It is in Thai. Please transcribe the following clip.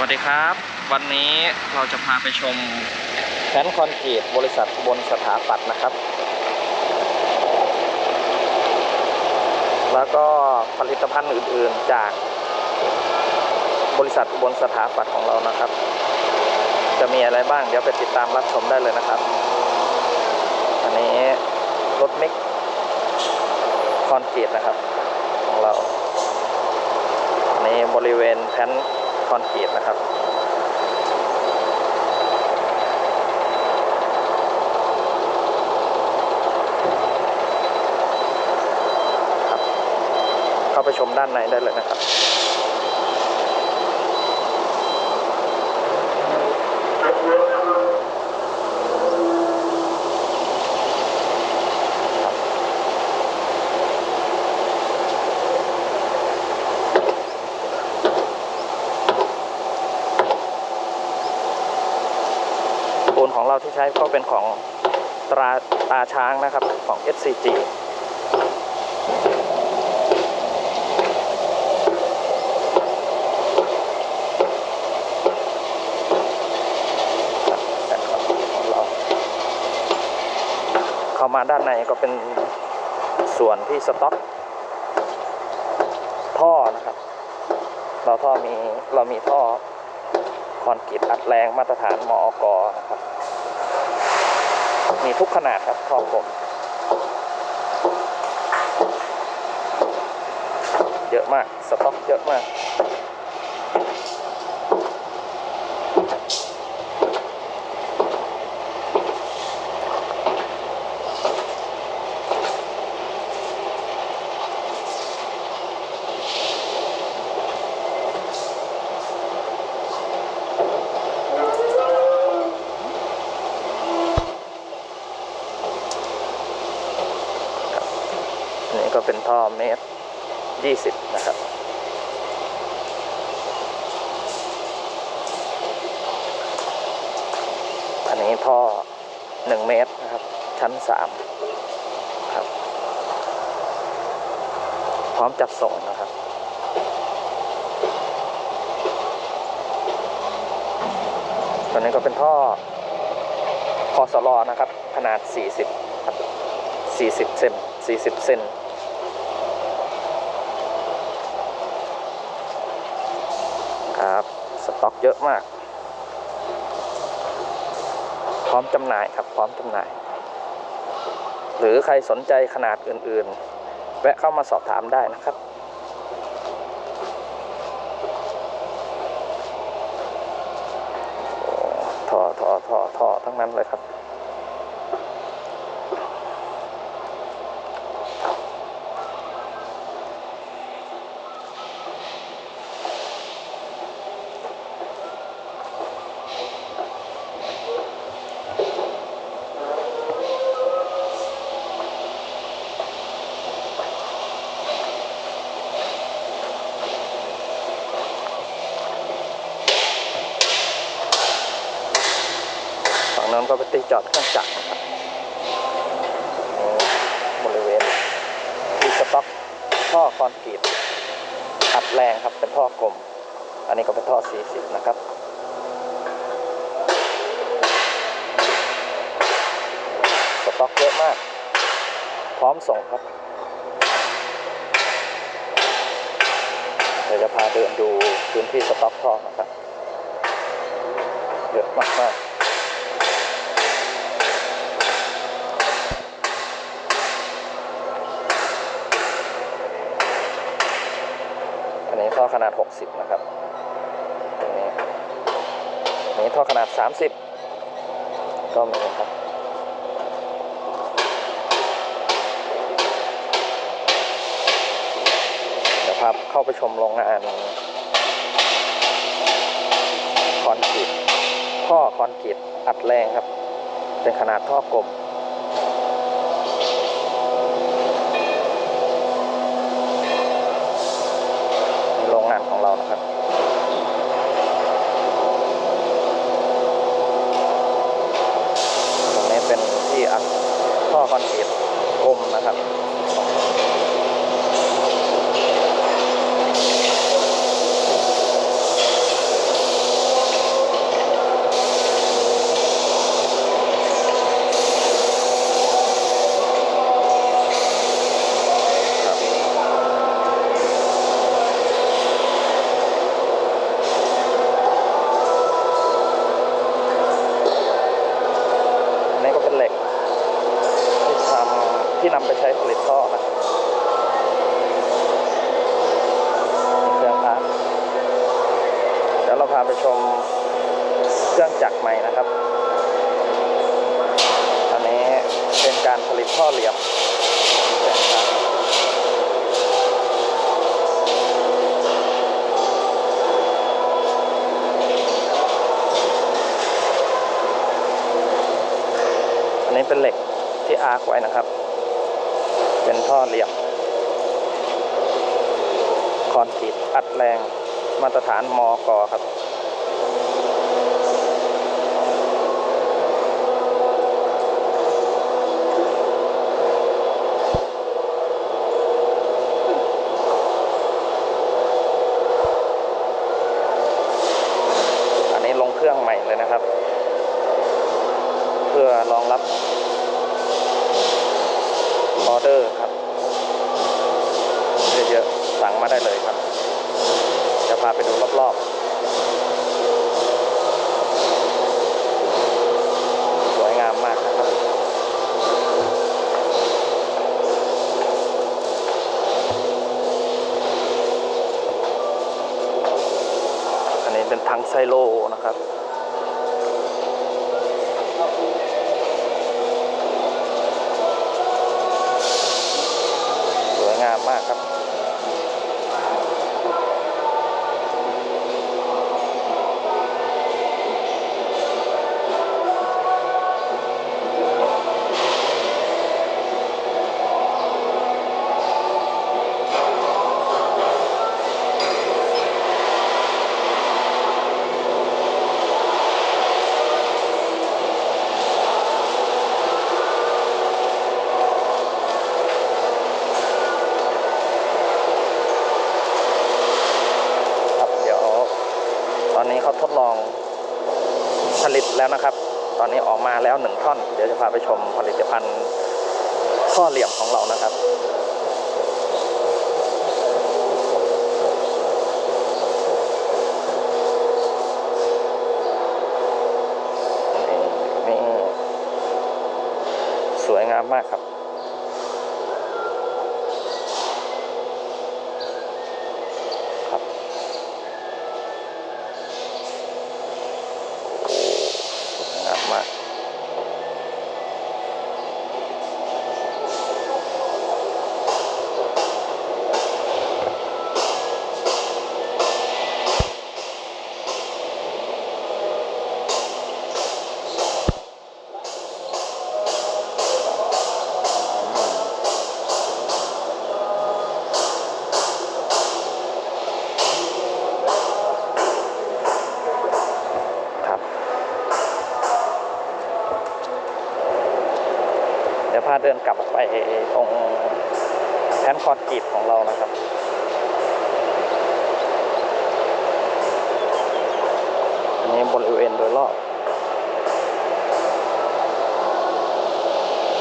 วัสดีครับ วันนี้เราจะพาไปชมแผนคอนกรีตบริษัทบนสถาปัตย์นะครับ แล้วก็ผลิตภัณฑ์อื่นๆจากบริษัทบนสถาปัตย์ของเรานะครับ จะมีอะไรบ้างเดี๋ยวไปติดตามรับชมได้เลยนะครับ อันนี้รถมิกคอนกรีตนะครับ ของเราในบริเวณแผ่น คอนกรีตนะครับครับเข้าไปชมด้านในได้เลยนะครับ ปูนของเราที่ใช้ก็เป็นของตราตาช้างนะครับของ SCG เราเข้ามาด้านในก็เป็นส่วนที่สต็อกท่อนะครับ เราท่อมีเรามีท่อคอนกรีตอัดแรงมาตรฐานมอกนะครับ มีทุกขนาดครับทอกลมเยอะมาก สต็อกเยอะมาก ท่อเมตรยี่สิบนะครับ อันนี้ท่อหนึ่งเมตรนะครับ ชั้นสามครับ พร้อมจัดส่งนะครับตัวนี้ก็เป็นท่อคอสลอนะครับ ขนาด 40 ครับ 40 เซน40 เซน ครับสต็อกเยอะมาก พร้อมจำหน่ายครับ พร้อมจำหน่าย หรือใครสนใจขนาดอื่นๆ แวะเข้ามาสอบถามได้นะครับท่อท่อท่อท่อทั้งนั้นเลยครับ ฝั่งนั้นก็เป็นที่จอดเครื่องจักรนะครับบริเวณที่สต็อกท่อคอนกรีตอัดแรงครับเป็นท่อกลม อันนี้ก็เป็นท่อ 40 นะครับสต็อกเยอะมาก พร้อมส่งครับเดี๋ยวจะพาเดินดูพื้นที่สต็อกท่อนะครับเยอะมากๆ อันนี้ ท่อขนาด 60 นะครับตรงนี้นี้ท่อขนาด 30 ก็มีครับเดี๋ยวพาเข้าไปชมโรงงานคอนกรีตท่อคอนกรีตอัดแรงครับ เป็นขนาดท่อกลม ในโรงงานของเรานะครับตรงนี้เป็นที่อัดท่อคอนกรีตกลมนะครับ ช้ผลิตท่อนะเครื่องพักเดี๋ยวเราพาไปชมเครื่องจักรใหม่นะครับ อันนี้เป็นการผลิตท่อเหลี่ยมอันนี้เป็นเหล็กที่อาร์คไว้นะครับ เป็นท่อเหลี่ยม คอนกรีตอัดแรงมาตรฐานมอกครับ อันนี้ลงเครื่องใหม่เลยนะครับ เพื่อรองรับออเดอร์ครับ เยอะๆสั่ง มาได้เลยครับ จะพาไปดูรอบๆ สวยงามมากนะครับ อันนี้เป็นทังไซโลนะครับสวยงามมากครับเดี๋ยวต อนนี้เขาทดลองผลิตแล้วนะครับ ตอนนี้ออกมาแล้วหนึ่งท่อน เดี๋ยวจะพาไปชมผลิตภัณฑ์ข้อเหลี่ยมของเรานะครับนี่นี่สวยงามมากครับครับโอ้สวยงา มมาก ดี๋ยวพาเดินกลับไปตรงแท่นคอนกรีตของเรานะครับอันนี้บริเวณโดยรอบ